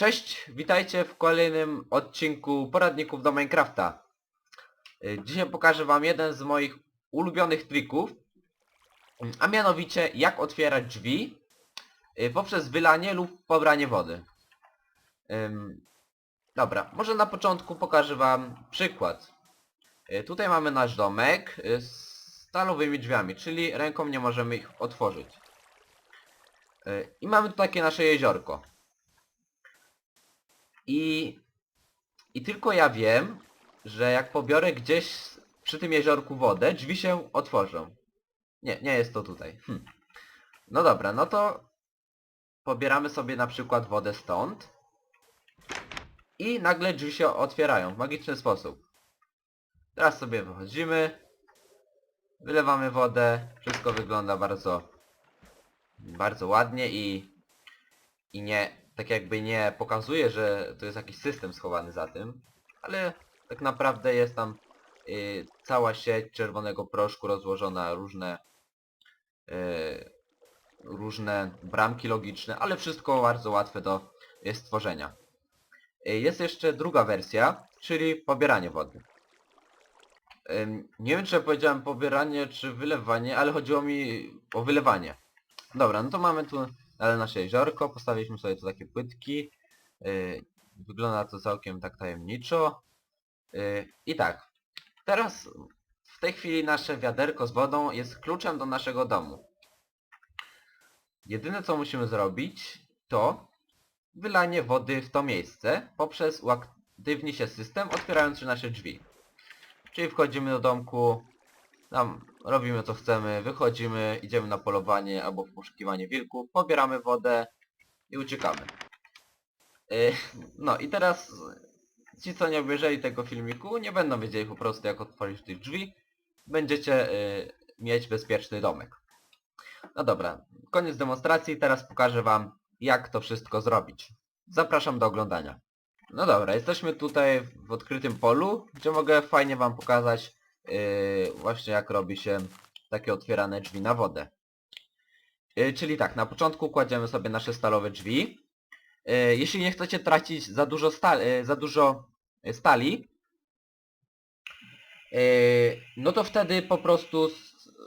Cześć, witajcie w kolejnym odcinku poradników do Minecrafta. Y, Dzisiaj pokażę wam jeden z moich ulubionych trików, a mianowicie jak otwierać drzwi y, poprzez wylanie lub pobranie wody. Dobra, może na początku pokażę wam przykład. Y, Tutaj mamy nasz domek z stalowymi drzwiami, czyli ręką nie możemy ich otworzyć. I mamy tu takie nasze jeziorko. I, I tylko ja wiem, że jak pobiorę gdzieś przy tym jeziorku wodę, drzwi się otworzą. Nie, nie jest to tutaj. Hm. No dobra, no to pobieramy sobie na przykład wodę stąd i nagle drzwi się otwierają w magiczny sposób. Teraz sobie wychodzimy, wylewamy wodę, wszystko wygląda bardzo bardzo ładnie i i nie, tak jakby nie pokazuje, że to jest jakiś system schowany za tym, ale tak naprawdę jest tam y, cała sieć czerwonego proszku rozłożona, różne y, różne bramki logiczne, ale wszystko bardzo łatwe do y, stworzenia. Y, jest jeszcze druga wersja, czyli pobieranie wody. Nie wiem czy powiedziałem pobieranie czy wylewanie, ale chodziło mi o wylewanie. Dobra, no to mamy tu ale nasze jeziorko, postawiliśmy sobie tu takie płytki. Yy, wygląda to całkiem tak tajemniczo. Yy, I tak, teraz w tej chwili nasze wiaderko z wodą jest kluczem do naszego domu. Jedyne co musimy zrobić to wylanie wody w to miejsce poprzez uaktywni się system otwierający nasze drzwi. Czyli wchodzimy do domku, tam robimy co chcemy, wychodzimy, idziemy na polowanie albo poszukiwanie wilków, pobieramy wodę i uciekamy. Yy, No i teraz ci co nie obejrzeli tego filmiku nie będą wiedzieli po prostu jak otworzyć tych drzwi. Będziecie yy, mieć bezpieczny domek. No dobra, koniec demonstracji, teraz pokażę wam jak to wszystko zrobić. Zapraszam do oglądania. No dobra, jesteśmy tutaj w odkrytym polu, gdzie mogę fajnie wam pokazać yy, właśnie jak robi się takie otwierane drzwi na wodę. Yy, czyli tak, na początku kładziemy sobie nasze stalowe drzwi. Yy, jeśli nie chcecie tracić za dużo, sta yy, za dużo stali, no to wtedy po prostu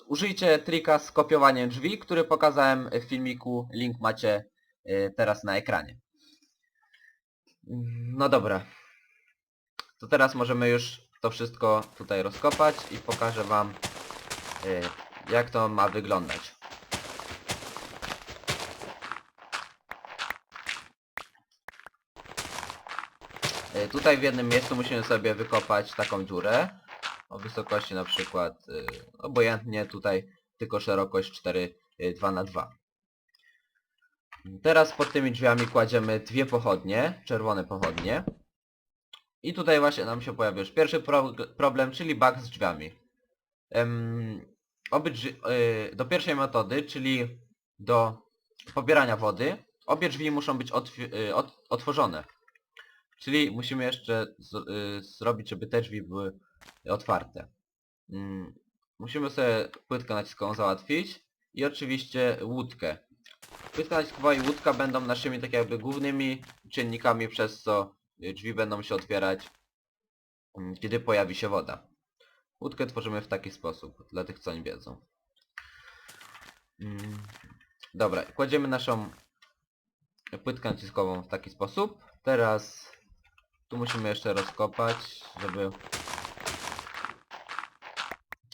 użyjcie trika z kopiowaniem drzwi, który pokazałem w filmiku. Link macie teraz na ekranie. No dobra. To teraz możemy już to wszystko tutaj rozkopać i pokażę wam y, jak to ma wyglądać. Y, Tutaj w jednym miejscu musimy sobie wykopać taką dziurę o wysokości na przykład y, obojętnie tutaj tylko szerokość 4 y, 2 na 2 Teraz pod tymi drzwiami kładziemy dwie pochodnie, czerwone pochodnie. I tutaj właśnie nam się pojawia już pierwszy pro problem, czyli bug z drzwiami. Obie drzwi, y, do pierwszej metody, czyli do pobierania wody, obie drzwi muszą być otw- y, ot otworzone. Czyli musimy jeszcze z, y, zrobić, żeby te drzwi były otwarte. Mm, musimy sobie płytkę naciskową załatwić i oczywiście łódkę. Płytka naciskowa i łódka będą naszymi tak jakby głównymi czynnikami, przez co drzwi będą się otwierać, mm, kiedy pojawi się woda. Łódkę tworzymy w taki sposób, dla tych co nie wiedzą. Mm, Dobra, kładziemy naszą płytkę naciskową w taki sposób. Teraz tu musimy jeszcze rozkopać, żeby...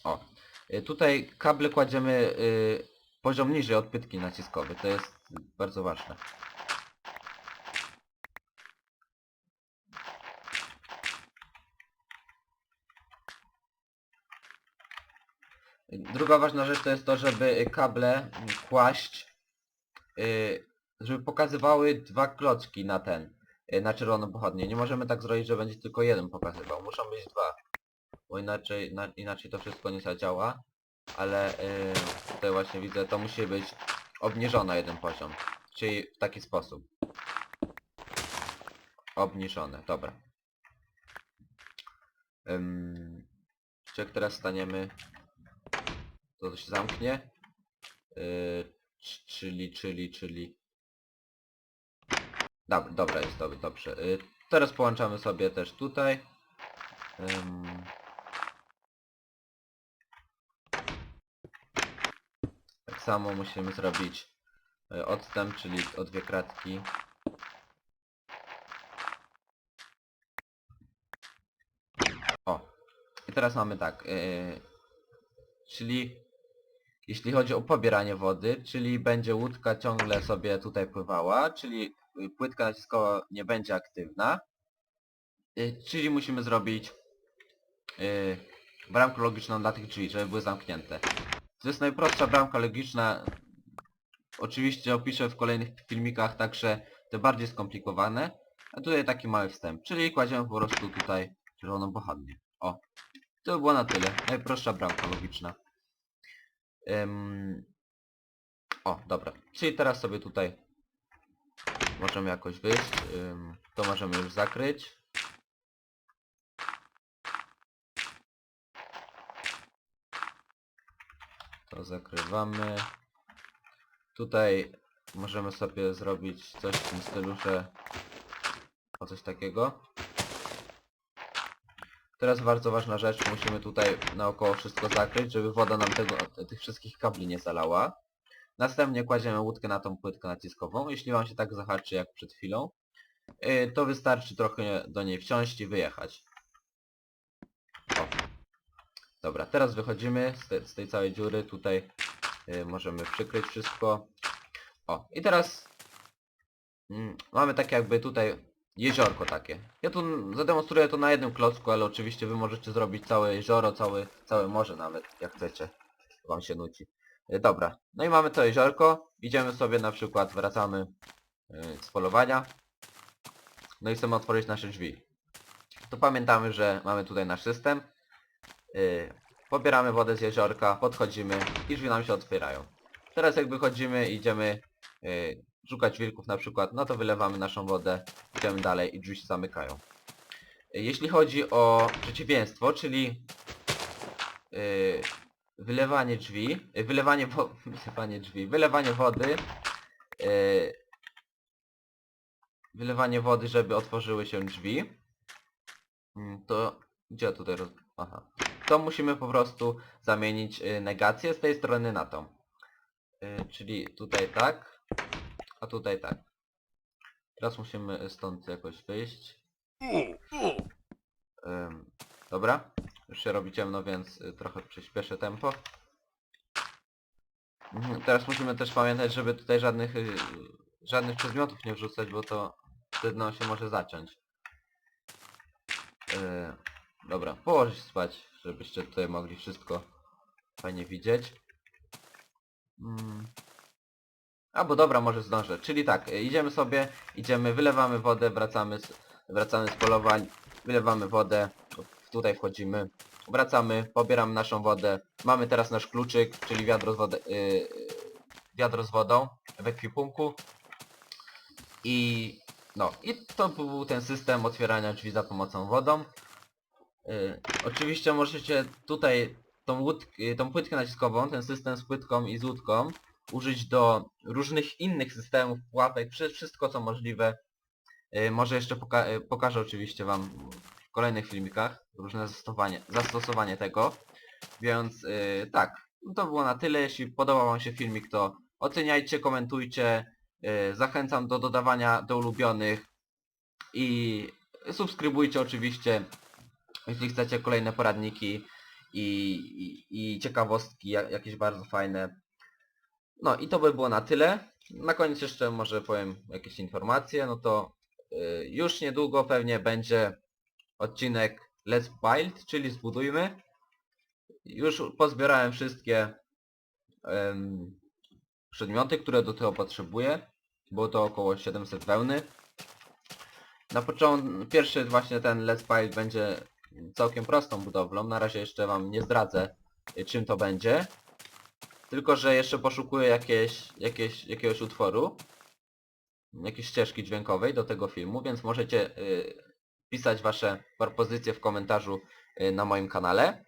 O, y, tutaj kable kładziemy y, poziom niżej od płytki naciskowej, to jest bardzo ważne. Druga ważna rzecz to jest to, żeby kable kłaść, y, żeby pokazywały dwa klocki na ten, y, na czerwoną pochodnię. Nie możemy tak zrobić, że będzie tylko jeden pokazywał. Muszą być dwa. Bo inaczej, na, inaczej to wszystko nie zadziała. Ale y, tutaj właśnie widzę, to musi być obniżona jeden poziom. Czyli w taki sposób. Obniżone, dobra. Ym, czy teraz staniemy to, się zamknie. Yy, czyli, czyli, czyli... Dobra, dobra jest, dobrze, dobrze. Y, Teraz połączamy sobie też tutaj. Tak samo musimy zrobić y, odstęp, czyli o dwie kratki. O. I teraz mamy tak. y, czyli jeśli chodzi o pobieranie wody, czyli będzie łódka ciągle sobie tutaj pływała, czyli płytka naciskowa nie będzie aktywna. Y, Czyli musimy zrobić y, bramkę logiczną dla tych drzwi, żeby były zamknięte. To jest najprostsza bramka logiczna. Oczywiście opiszę w kolejnych filmikach także te bardziej skomplikowane. A tutaj taki mały wstęp, czyli kładziemy po prostu tutaj zieloną pochodnię. O, to by było na tyle. Najprostsza bramka logiczna. Ym... O, dobra. Czyli teraz sobie tutaj możemy jakoś wyjść. Ym... To możemy już zakryć. To zakrywamy. Tutaj możemy sobie zrobić coś w tym stylu, że o coś takiego. Teraz bardzo ważna rzecz, musimy tutaj naokoło wszystko zakryć, żeby woda nam tego, tych wszystkich kabli nie zalała. Następnie kładziemy łódkę na tą płytkę naciskową. Jeśli Wam się tak zahaczy jak przed chwilą, yy, to wystarczy trochę do niej wsiąść i wyjechać. O. Dobra, teraz wychodzimy z, te, z tej całej dziury. Tutaj yy, możemy przykryć wszystko. O, i teraz mm, mamy tak jakby tutaj jeziorko takie. Ja tu zademonstruję to na jednym klocku, ale oczywiście wy możecie zrobić całe jezioro, całe, całe morze nawet, jak chcecie. Wam się nuci. E, Dobra, no i mamy to jeziorko. Idziemy sobie na przykład, wracamy e, z polowania. No i chcemy otworzyć nasze drzwi. To pamiętamy, że mamy tutaj nasz system. E, Pobieramy wodę z jeziorka, podchodzimy i drzwi nam się otwierają. Teraz jak wychodzimy, idziemy szukać wilków na przykład, no to wylewamy naszą wodę, idziemy dalej i drzwi się zamykają. Jeśli chodzi o przeciwieństwo, czyli yy, wylewanie drzwi, yy, wylewanie, wo wylewanie drzwi, wylewanie wody, yy, wylewanie wody, żeby otworzyły się drzwi, Mm, to gdzie tutaj roz... Aha. To musimy po prostu zamienić yy, negację z tej strony na tą. Yy, czyli tutaj tak, a tutaj tak. Teraz musimy stąd jakoś wyjść. Dobra. Już się robi ciemno, więc y, trochę przyspieszę tempo. Mhm, Teraz musimy też pamiętać, żeby tutaj żadnych y, żadnych przedmiotów nie wrzucać, bo to wtedy się może zaciąć. Yy, dobra, położyć spać, żebyście tutaj mogli wszystko fajnie widzieć. Mm. Albo dobra, może zdążę. Czyli tak, y, idziemy sobie, idziemy, wylewamy wodę, wracamy z, wracamy z polowań, wylewamy wodę, tutaj wchodzimy, wracamy, pobieramy naszą wodę, mamy teraz nasz kluczyk, czyli wiadro z, wodę, yy, wiadro z wodą w ekwipunku i no, i to był ten system otwierania drzwi za pomocą wodą. Yy, oczywiście możecie tutaj tą, łódk, yy, tą płytkę naciskową, ten system z płytką i z łódką użyć do różnych innych systemów, pułapek, wszy- wszystko co możliwe. Yy, może jeszcze poka yy, pokażę oczywiście wam w kolejnych filmikach różne zastosowanie, zastosowanie tego. Więc yy, tak, no to było na tyle. Jeśli podobał wam się filmik to oceniajcie, komentujcie. Yy, zachęcam do dodawania do ulubionych i subskrybujcie oczywiście, jeśli chcecie kolejne poradniki i, i, i ciekawostki ja- jakieś bardzo fajne. No i to by było na tyle. Na koniec jeszcze może powiem jakieś informacje, no to y, już niedługo pewnie będzie odcinek Let's Build, czyli zbudujmy. Już pozbierałem wszystkie przedmioty, które do tego potrzebuję. Było to około 700 wełny. Na początku, pierwszy właśnie ten Let's Build będzie całkiem prostą budowlą. Na razie jeszcze wam nie zdradzę y, czym to będzie. Tylko, że jeszcze poszukuję jakieś, jakieś, jakiegoś utworu, jakiejś ścieżki dźwiękowej do tego filmu, więc możecie y, pisać wasze propozycje w komentarzu y, na moim kanale.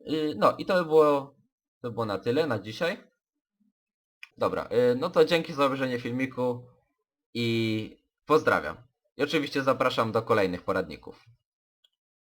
Y, no i to by było, to by było na tyle na dzisiaj. Dobra, y, no to dzięki za obejrzenie filmiku. i pozdrawiam. I oczywiście zapraszam do kolejnych poradników.